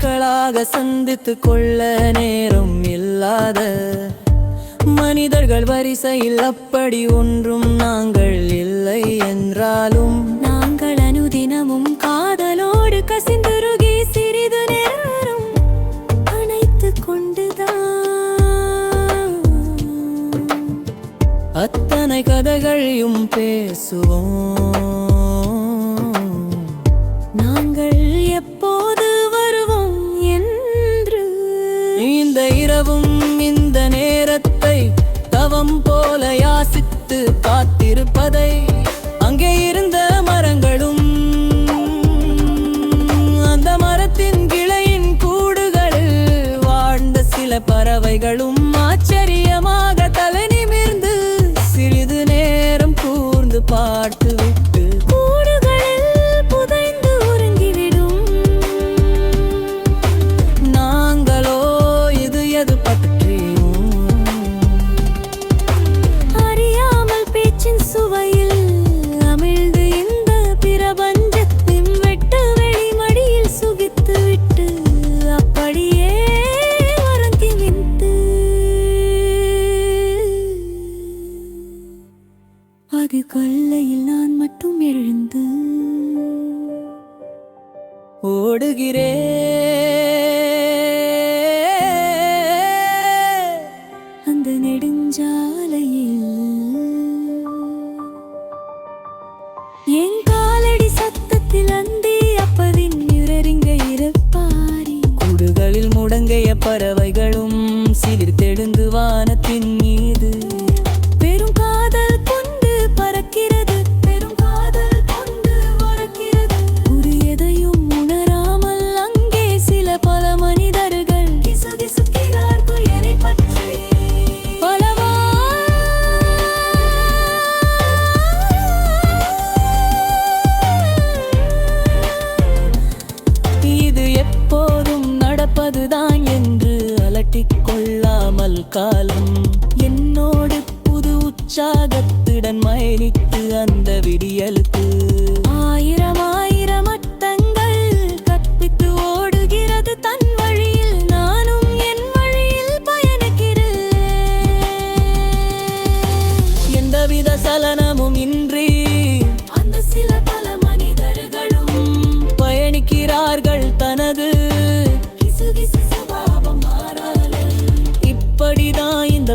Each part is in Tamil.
அணைத்து கொள்ள நேரம் இல்லாத மனிதர்கள் வரிசையில் அப்படி ஒன்றும் நாங்கள் இல்லை என்றாலும் நாங்கள் அனுதினமும் காதலோடு கசிந்துருகி சிறிது நேரம் அணைத்து கொண்டுதான். அத்தனை கதைகளையும் பேசுவோம். இந்த இரவும் இந்த நேரத்தை தவம் போல யாசித்து காத்திருப்பதை அங்கே இருந்த மரங்களும் அந்த மரத்தின் கிளையின் கூடுகளில் வாழ்ந்த சில பறவைகளும் ஆச்சரியமா அது கொல்லையில் நான் மட்டும் எழுந்து ஓடுகிறேன். கொள்ளாமல் காலம். என்னோடு புது உற்சாகத்துடன் பயணித்து அந்த விடியலுக்கு. ஆயிரம்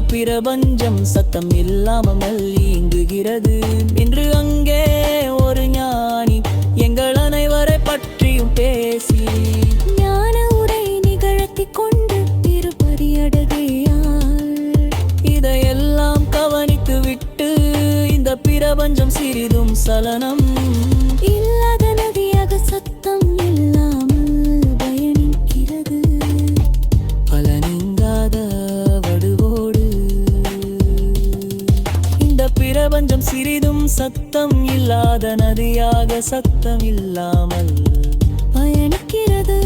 பிரபஞ்சம் சத்தம் இல்லாமல் இயங்குகிறது என்று அங்கே ஒரு ஞானி எங்கள் அனைவரை பற்றியும் பேசி. ஞான உரை நிகழ்த்திக் கொண்டு திருப்பதி இதையெல்லாம் கவனித்து விட்டு இந்த பிரபஞ்சம் சிறிதும் சலனம். இல்லாத சத்தம் இல்லாத நதியாக சத்தம் இல்லாமல் பயணிக்கிறது.